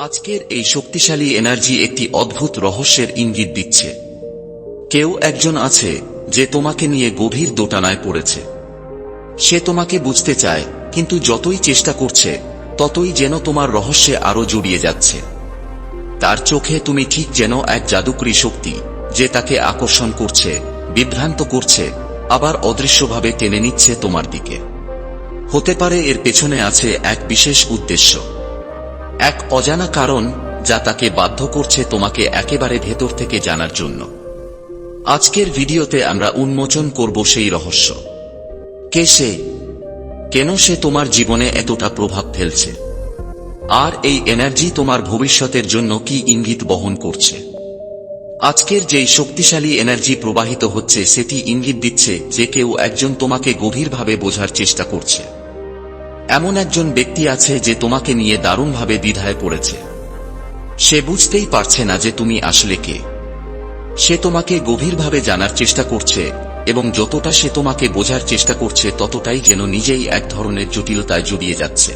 আজকের এই শক্তিশালী এনার্জি একটি অদ্ভুত রহস্যের ইঙ্গিত দিচ্ছে। কেউ একজন আছে যে তোমাকে নিয়ে গভীর দোটানায় পড়েছে। সে তোমাকে বুঝতে চায়, কিন্তু যতই চেষ্টা করছে, ততই যেন তোমার রহস্যে আরও জড়িয়ে যাচ্ছে। তার চোখে তুমি ঠিক যেন এক জাদুকরী শক্তি, যে তাকে আকর্ষণ করছে, বিভ্রান্ত করছে, আবার অদৃশ্যভাবে টেনে নিচ্ছে তোমার দিকে। হতে পারে এর পেছনে আছে এক বিশেষ উদ্দেশ্য। এক অজানা কারণ যা তাকে বাধ্য করছে তোমাকে একেবারে ভেতর থেকে জানার জন্য। আজকের ভিডিওতে আমরা উন্মোচন করব সেই রহস্য। কে সে? কেন সে তোমার জীবনে এতটা প্রভাব ফেলছে? আর এই এনার্জি তোমার ভবিষ্যতের জন্য কি ইঙ্গিত বহন করছে? আজকের যেই শক্তিশালী এনার্জি প্রবাহিত হচ্ছে, সেটি ইঙ্গিত দিচ্ছে যে কেউ একজন তোমাকে গভীরভাবে বোঝার চেষ্টা করছে। এমন একজন ব্যক্তি আছে যে তোমাকে নিয়ে দারুণভাবে দ্বিধায় পড়েছে। সে বুঝতেই পারছে না যে তুমি আসলে কে। সে তোমাকে গভীরভাবে জানার চেষ্টা করছে এবং যতটা সে তোমাকে বোঝার চেষ্টা করছে ততটাই যেন নিজেই এক ধরনের জটিলতায় জড়িয়ে যাচ্ছে।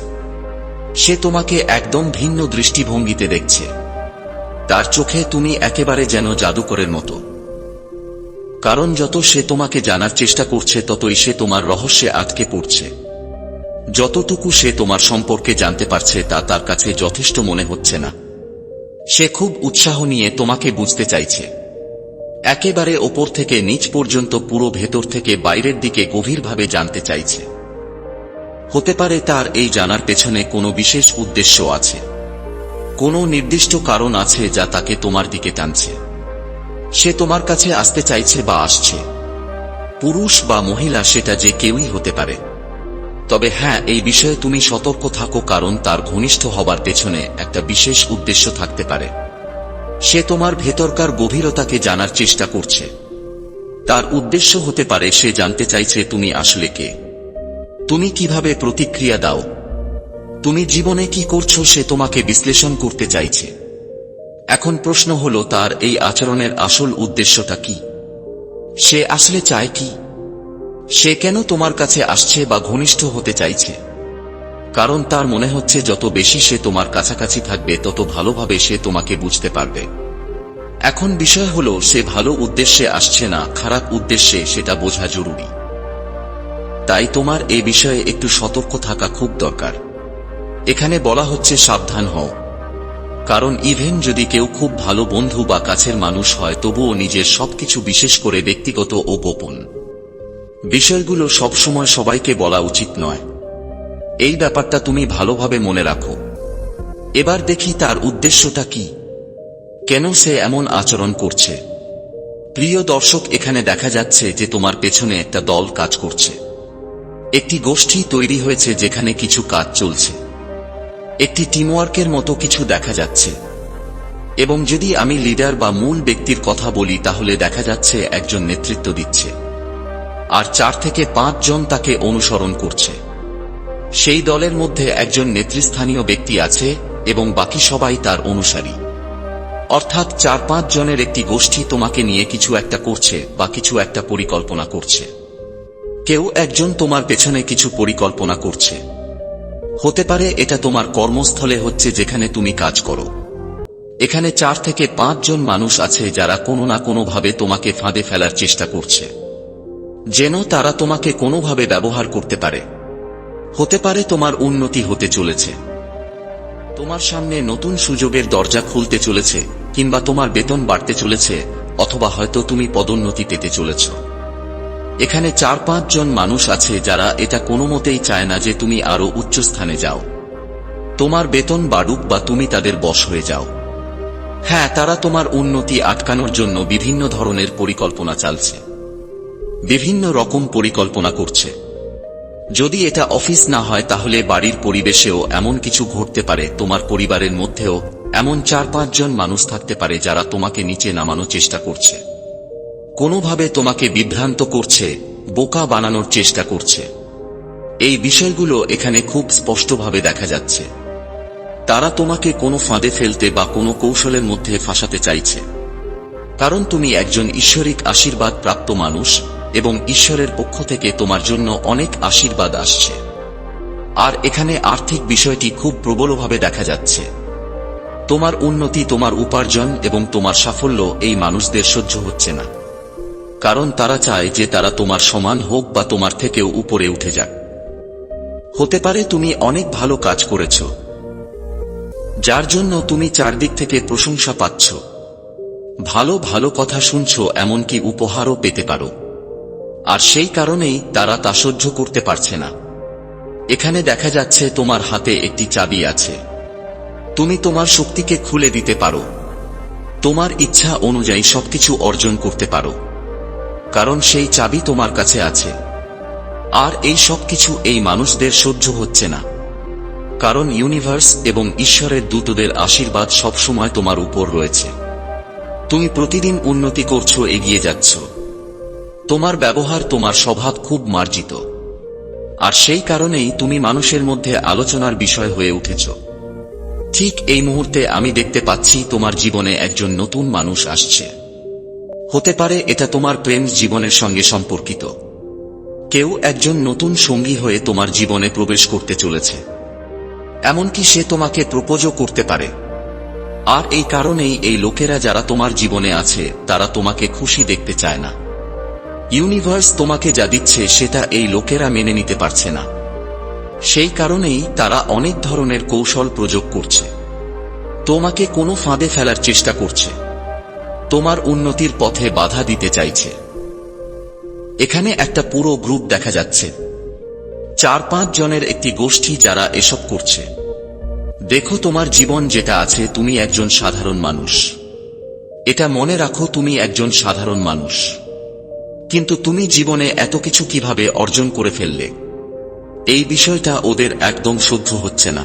সে তোমাকে একদম ভিন্ন দৃষ্টিভঙ্গিতে দেখছে। তার চোখে তুমি একেবারে যেন জাদুকরের মতো। কারণ যত সে তোমাকে জানার চেষ্টা করছে ততই সে তোমার রহস্যে আটকে পড়ছে। যতটুকু সে তোমার সম্পর্কে জানতে পারছে তা তার কাছে যথেষ্ট মনে হচ্ছে না। সে খুব উৎসাহ নিয়ে তোমাকে বুঝতে চাইছে। একেবারে ওপর থেকে নিচ পর্যন্ত পুরো ভেতর থেকে বাইরের দিকে গভীরভাবে জানতে চাইছে। হতে পারে তার এই জানার পেছনে কোনো বিশেষ উদ্দেশ্য আছে। কোনো নির্দিষ্ট কারণ আছে যা তাকে তোমার দিকে টানছে। সে তোমার কাছে আসতে চাইছে বা আসছে। পুরুষ বা মহিলা সেটা যে কেউই হতে পারে। তবে হ্যাঁ এই বিষয়ে তুমি সতর্ক থাকো কারণ তার ঘনিষ্ঠ হবার পেছনে একটা বিশেষ উদ্দেশ্য থাকতে পারে। সে তোমার ভেতরকার গভীরতাকে জানার চেষ্টা করছে। তার উদ্দেশ্য হতে পারে সে জানতে চাইছে তুমি আসলে কে। তুমি কীভাবে প্রতিক্রিয়া দাও? তুমি জীবনে কি করছ সে তোমাকে বিশ্লেষণ করতে চাইছে। এখন প্রশ্ন হলো, তার এই আচরণের আসল উদ্দেশ্যটা কি? সে আসলে চায় কি? সে কেন তোমার কাছে আসছে বা ঘনিষ্ঠ হতে চাইছে? কারণ তার মনে হচ্ছে যত বেশি সে তোমার কাছাকাছি থাকবে, তত ভালোভাবে সে তোমাকে বুঝতে পারবে। এখন বিষয় হলো, সে ভালো উদ্দেশ্যে আসছে না, খারাপ উদ্দেশ্যে সেটা বোঝা জরুরি। তাই তোমার এ বিষয়ে একটু সতর্ক থাকা খুব দরকার। এখানে বলা হচ্ছে সাবধান হও। কারণ ইভেন যদি কেউ খুব ভালো বন্ধু বা কাছের মানুষ হয়, তবুও নিজের সবকিছু বিশেষ করে ব্যক্তিগত ও গোপন। বিষয়গুলো সবসময় সবাইকে বলা উচিত নয়। এই ব্যাপারটা তুমি ভালোভাবে মনে রাখো। এবার দেখি তার উদ্দেশ্যটা কি। কেন সে এমন আচরণ করছে? প্রিয় দর্শক, এখানে দেখা যাচ্ছে যে তোমার পেছনে একটা দল কাজ করছে। একটি গোষ্ঠী তৈরি হয়েছে যেখানে কিছু কাজ চলছে। একটি টিমওয়ার্কের মতো কিছু দেখা যাচ্ছে। এবং যদি আমি লিডার বা মূল ব্যক্তির কথা বলি, তাহলে দেখা যাচ্ছে একজন নেতৃত্ব দিচ্ছে। আর চার থেকে পাঁচ জন তাকে অনুসরণ করছে। সেই দলের মধ্যে একজন নেতৃস্থানীয় ব্যক্তি আছে এবং বাকি সবাই তার অনুসারী। অর্থাৎ চার পাঁচ জনের একটি গোষ্ঠী তোমাকে নিয়ে কিছু একটা করছে বা কিছু একটা পরিকল্পনা করছে। কেউ একজন তোমার পেছনে কিছু পরিকল্পনা করছে। হতে পারে এটা তোমার কর্মস্থলে হচ্ছে যেখানে তুমি কাজ করো। এখানে চার থেকে পাঁচ জন মানুষ আছে যারা কোনো না কোনোভাবে তোমাকে ফাঁদে ফেলার চেষ্টা করছে। যেন তারা তোমাকে কোনোভাবে ব্যবহার করতে পারে। হতে পারে তোমার উন্নতি হতে চলেছে। তোমার সামনে নতুন সুযোগের দরজা খুলতে চলেছে, কিংবা তোমার বেতন বাড়তে চলেছে, অথবা হয়তো তুমি পদোন্নতি পেতে চলেছ। এখানে চার পাঁচ জন মানুষ আছে যারা এটা কোনো মতেই চায় না যে তুমি আরও উচ্চ স্থানে যাও। তোমার বেতন বাড়ুক বা তুমি তাদের বশ হয়ে যাও। হ্যাঁ তারা তোমার উন্নতি আটকানোর জন্য বিভিন্ন ধরনের পরিকল্পনা চালছে। বিভিন্ন রকম পরিকল্পনা করছে। যদি এটা অফিস না হয়, তাহলে বাড়ির পরিবেশেও এমন কিছু ঘটতে পারে, তোমার পরিবারের মধ্যেও এমন চার পাঁচজন মানুষ থাকতে পারে যারা তোমাকে নিচে নামানোর চেষ্টা করছে। কোনোভাবে তোমাকে বিভ্রান্ত করছে, বোকা বানানোর চেষ্টা করছে। এই বিষয়গুলো এখানে খুব স্পষ্টভাবে দেখা যাচ্ছে। তারা তোমাকে কোনো ফাঁদে ফেলতে বা কোনো কৌশলের মধ্যে ফাঁসাতে চাইছে। কারণ তুমি একজন ঈশ্বরিক আশীর্বাদ প্রাপ্ত মানুষ এবং ঈশ্বরের পক্ষ থেকে তোমার জন্য অনেক আশীর্বাদ আসছে। আর এখানে আর্থিক বিষয়টি খুব প্রবলভাবে দেখা যাচ্ছে। তোমার উন্নতি, তোমার উপার্জন এবং তোমার সাফল্য এই মানুষদের সহ্য হচ্ছে না। কারণ তারা চায় যে তারা তোমার সমান হোক বা তোমার থেকেও উপরে উঠে যাক। হতে পারে তুমি অনেক ভালো কাজ করেছ। যার জন্য তুমি চারদিক থেকে প্রশংসা পাচ্ছ। ভালো ভালো কথা শুনছ এমনকি উপহারও পেতে পারো। আর সেই কারণেই তারা তা সহ্য করতে পারছে না। এখানে দেখা যাচ্ছে তোমার হাতে একটি চাবি আছে। তুমি তোমার শক্তিকে খুলে দিতে পারো। তোমার ইচ্ছা অনুযায়ী সবকিছু অর্জন করতে পারো। কারণ সেই চাবি তোমার কাছে আছে। আর এই সবকিছু এই মানুষদের সহ্য হচ্ছে না। কারণ ইউনিভার্স এবং ঈশ্বরের দূতদের আশীর্বাদ সবসময় তোমার উপর রয়েছে। তুমি প্রতিদিন উন্নতি করছ, এগিয়ে যাচ্ছ। তোমার ব্যবহার তোমার স্বভাব খুব মার্জিত। আর সেই কারণেই তুমি মানুষের মধ্যে আলোচনার বিষয় হয়ে উঠেছ। ঠিক এই মুহূর্তে আমি দেখতে পাচ্ছি তোমার জীবনে একজন নতুন মানুষ আসছে। হতে পারে এটা তোমার প্রেম জীবনের সঙ্গে সম্পর্কিত। কেউ একজন নতুন সঙ্গী হয়ে তোমার জীবনে প্রবেশ করতে চলেছে। এমনকি সে তোমাকে প্রপোজও করতে পারে। আর এই কারণেই এই লোকেরা যারা তোমার জীবনে আছে, তারা তোমাকে খুশি দেখতে চায় না। ইউনিভার্স তোমাকে যা দিচ্ছে সেটা এই লোকেরা মেনে নিতে পারছে না। সেই কারণেই তারা অনেক ধরনের কৌশল প্রয়োগ করছে। তোমাকে কোনো ফাঁদে ফেলার চেষ্টা করছে। তোমার উন্নতির পথে বাধা দিতে চাইছে। এখানে একটা পুরো গ্রুপ দেখা যাচ্ছে। চার পাঁচ জনের একটি গোষ্ঠী যারা এসব করছে। দেখো তোমার জীবন যেটা আছে, তুমি একজন সাধারণ মানুষ। এটা মনে রাখো, তুমি একজন সাধারণ মানুষ। কিন্তু তুমি জীবনে এত কিছু কীভাবে অর্জন করে ফেললে? এই বিষয়টা ওদের একদম সহ্য হচ্ছে না।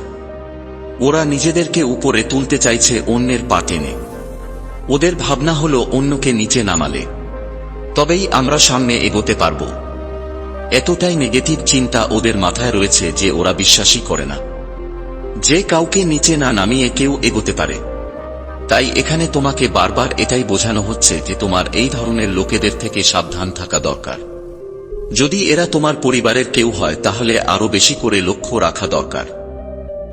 ওরা নিজেদেরকে উপরে তুলতে চাইছে অন্যের পা টেনে। ওদের ভাবনা হলো অন্যকে নিচে নামালে। তবেই আমরা সামনে এগোতে পারব। এতটাই নেগেটিভ চিন্তা ওদের মাথায় রয়েছে যে ওরা বিশ্বাসই করে না। যে কাউকে নিচে না নামিয়ে কেউ এগোতে পারে। তাই এখানে তোমাকে বারবার এটাই বোঝানো হচ্ছে যে তোমার এই ধরনের লোকেদের থেকে সাবধান থাকা দরকার। যদি এরা তোমার পরিবারের কেউ হয়, তাহলে আরও বেশি করে লক্ষ্য রাখা দরকার।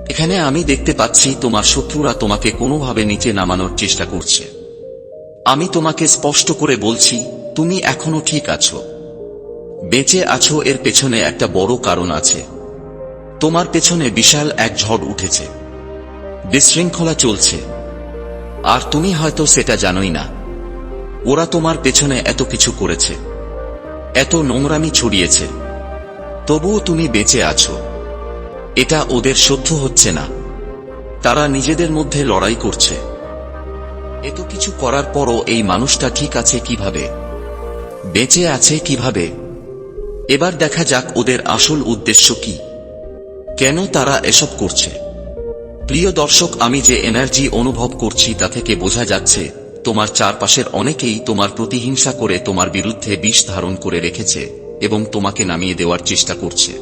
এখানে আমি দেখতে পাচ্ছি তোমার শত্রুরা তোমাকে কোনোভাবে নিচে নামানোর চেষ্টা করছে। আমি তোমাকে স্পষ্ট করে বলছি, তুমি এখনও ঠিক আছো। বেঁচে আছো এর পেছনে একটা বড় কারণ আছে। তোমার পেছনে বিশাল এক ঝড় উঠেছে। বিশৃঙ্খলা চলছে। আর তুমি হয়তো সেটা জানোই না। ওরা তোমার পেছনে এত কিছু করেছে। এত নোংরামি ছড়িয়েছে। তবুও তুমি বেঁচে আছো। এটা ওদের সহ্য হচ্ছে না। তারা নিজেদের মধ্যে লড়াই করছে। এত কিছু করার পরও এই মানুষটা ঠিক আছে কীভাবে? বেঁচে আছে কীভাবে? এবার দেখা যাক ওদের আসল উদ্দেশ্য কি। কেন তারা এসব করছে? প্রিয় দর্শক, আমি যে এনার্জি অনুভব করছি তা থেকে বোঝা যাচ্ছে, তোমার চারপাশের অনেকেই তোমার প্রতিহিংসা করে তোমার বিরুদ্ধে বিষ ধারণ করে রেখেছে এবং তোমাকে নামিয়ে দেওয়ার চেষ্টা করছে।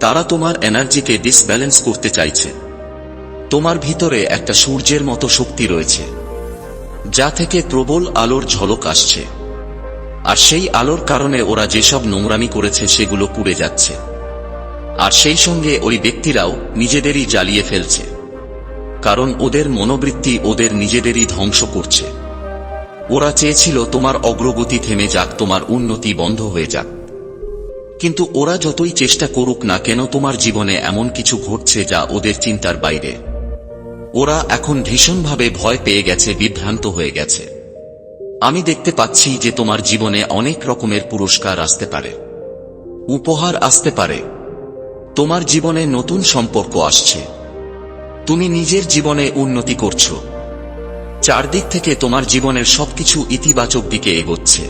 তারা তোমার এনার্জিকে ডিসব্যালেন্স করতে চাইছে। তোমার ভিতরে একটা সূর্যের মতো শক্তি রয়েছে, যা থেকে প্রবল আলোর ঝলক আসছে। আর সেই আলোর কারণে ওরা যেসব নোংরামি করেছে সেগুলো পুড়ে যাচ্ছে। আর সেই সঙ্গে ওই ব্যক্তিরাও নিজেদেরই জ্বালিয়ে ফেলছে। কারণ ওদের মনোবৃত্তি ওদের নিজেদেরই ধ্বংস করছে। ওরা চেয়েছিল তোমার অগ্রগতি থেমে যাক, তোমার উন্নতি বন্ধ হয়ে যাক। কিন্তু ওরা যতই চেষ্টা করুক না কেন তোমার জীবনে এমন কিছু ঘটছে যা ওদের চিন্তার বাইরে। ওরা এখন ভীষণভাবে ভয় পেয়ে গেছে, বিভ্রান্ত হয়ে গেছে। আমি দেখতে পাচ্ছি যে তোমার জীবনে অনেক রকমের পুরস্কার আসতে পারে। উপহার আসতে পারে। তোমার জীবনে নতুন সম্পর্ক আসছে। তুমি নিজের জীবনে উন্নতি করছ। চারদিক থেকে তোমার জীবনের সবকিছু ইতিবাচক দিকে এগোচ্ছে।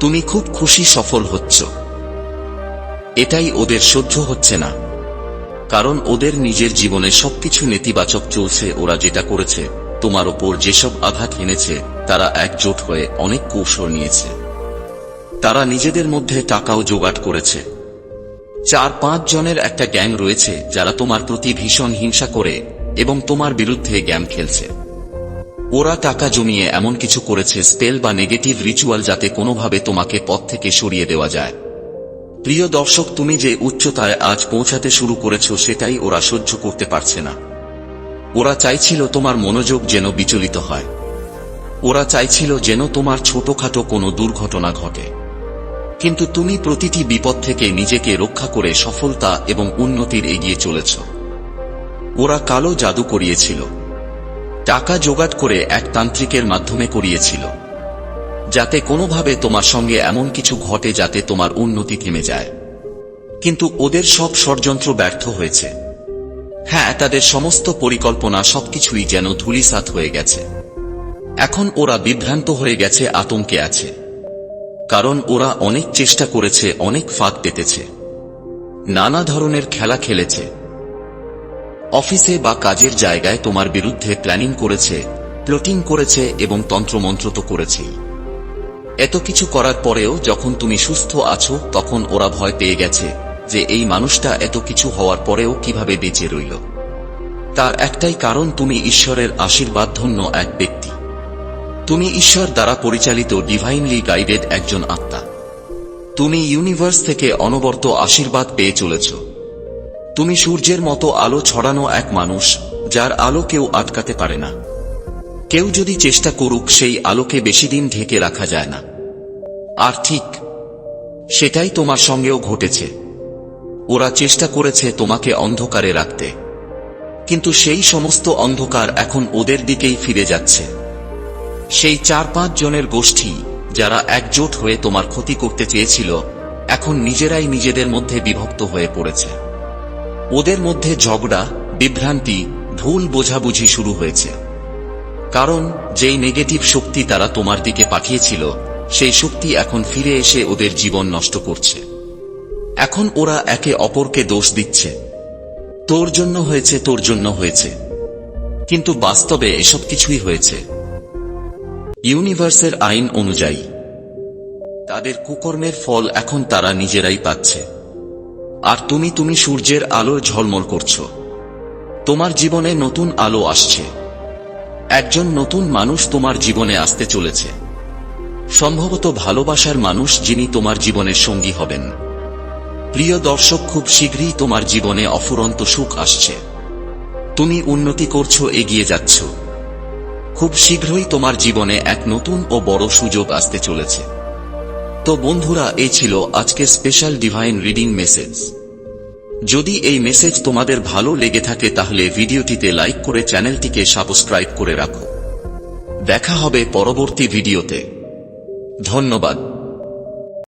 তুমি খুব খুশি সফল হচ্ছ। এটাই ওদের সহ্য হচ্ছে না। কারণ ওদের নিজের জীবনে সবকিছু নেতিবাচক চলছে। ওরা যেটা করেছে, তোমার ওপর যেসব আঘাত এনেছে, তারা একজোট হয়ে অনেক কৌশল নিয়েছে। তারা নিজেদের মধ্যে টাকাও জোগাড় করেছে। চার পাঁচ জনের একটা গ্যাং রয়েছে যারা তোমার প্রতি ভীষণ হিংসা করে এবং তোমার বিরুদ্ধে গ্যাম খেলছে। ওরা টাকা জমিয়ে এমন কিছু করেছে স্পেল বা নেগেটিভ রিচুয়াল যাতে কোনোভাবে তোমাকে পথ থেকে সরিয়ে দেওয়া যায়। প্রিয় দর্শক, তুমি যে উচ্চতায় আজ পৌঁছাতে শুরু করেছ সেটাই ওরা সহ্য করতে পারছে না। ওরা চাইছিল তোমার মনোযোগ যেন বিচলিত হয়। ওরা চাইছিল যেন তোমার ছোটখাটো কোনো দুর্ঘটনা ঘটে। কিন্তু তুমি প্রতিটি বিপদ থেকে নিজেকে রক্ষা করে সফলতা এবং উন্নতির এগিয়ে চলেছ। ওরা কালো জাদু করিয়েছিল। টাকা জোগাড় করে এক তান্ত্রিকের মাধ্যমে করিয়েছিল, যাতে কোনোভাবে তোমার সঙ্গে এমন কিছু ঘটে যাতে তোমার উন্নতি থেমে যায়। কিন্তু ওদের সব ষড়যন্ত্র ব্যর্থ হয়েছে। হ্যাঁ তাদের সমস্ত পরিকল্পনা সবকিছুই যেন ধূলিসাৎ হয়ে গেছে। এখন ওরা বিভ্রান্ত হয়ে গেছে, আতঙ্কে আছে। কারণ ওরা অনেক চেষ্টা করেছে, অনেক ফাঁক পেতেছে। নানা ধরনের খেলা খেলেছে। অফিসে বা কাজের জায়গায় তোমার বিরুদ্ধে প্ল্যানিং করেছে, প্লটিং করেছে এবং তন্ত্রমন্ত্র তো করেছেই এত কিছু করার পরেও যখন তুমি সুস্থ আছো, তখন ওরা ভয় পেয়ে গেছে যে এই মানুষটা এত কিছু হওয়ার পরেও কীভাবে বেঁচে রইল। তার একটাই কারণ, তুমি ঈশ্বরের আশীর্বাদ ধন্য এক ব্যক্তি। তুমি ঈশ্বর দ্বারা পরিচালিত ডিভাইনলি গাইডেড একজন আত্মা। তুমি ইউনিভার্স থেকে অনবর্ত আশীর্বাদ পেয়ে চলেছ। তুমি সূর্যের মতো আলো ছড়ানো এক মানুষ, যার আলো কেউ আটকাতে পারে না। কেউ যদি চেষ্টা করুক, সেই আলোকে বেশি দিন ঢেকে রাখা যায় না। আর ঠিক সেটাই তোমার সঙ্গেও ঘটেছে। ওরা চেষ্টা করেছে তোমাকে অন্ধকারে রাখতে। কিন্তু সেই সমস্ত অন্ধকার এখন ওদের দিকেই ফিরে যাচ্ছে। সেই চার পাঁচ জনের গোষ্ঠী, যারা একজোট হয়ে তোমার ক্ষতি করতে চেয়েছিল, এখন নিজেরাই নিজেদের মধ্যে বিভক্ত হয়ে পড়েছে। ওদের মধ্যে ঝগড়া, বিভ্রান্তি, ভুল বোঝাবুঝি শুরু হয়েছে। কারণ যেই নেগেটিভ শক্তি তারা তোমার দিকে পাঠিয়েছিল, সেই শক্তি এখন ফিরে এসে ওদের জীবন নষ্ট করছে। এখন ওরা একে অপরকে দোষ দিচ্ছে। তোর জন্য হয়েছে, তোর জন্য হয়েছে। কিন্তু বাস্তবে এসব কিছুই হয়েছে। ইউনিভার্সের আইন অনুযায়ী। তাদের কুকর্মের ফল এখন তারা নিজেরাই পাচ্ছে। আর তুমি তুমি সূর্যের আলো ঝলমল করছ। তোমার জীবনে নতুন আলো আসছে। একজন নতুন মানুষ তোমার জীবনে আসতে চলেছে। সম্ভবত ভালোবাসার মানুষ যিনি তোমার জীবনের সঙ্গী হবেন। প্রিয় দর্শক, খুব শীঘ্রই তোমার জীবনে অফুরন্ত সুখ আসছে। তুমি উন্নতি করছ, এগিয়ে যাচ্ছ। খুব শীঘ্রই তোমার জীবনে এক নতুন ও বড় সুযোগ আসতে চলেছে। তো বন্ধুরা এই ছিল আজকে স্পেশাল ডিভাইন রিডিং মেসেজ যদি এই মেসেজ তোমাদের ভালো লেগে থাকে, তাহলে ভিডিওটিতে লাইক করে চ্যানেলটিকে সাবস্ক্রাইব করে রাখো। দেখা হবে পরবর্তী ভিডিওতে। ধন্যবাদ।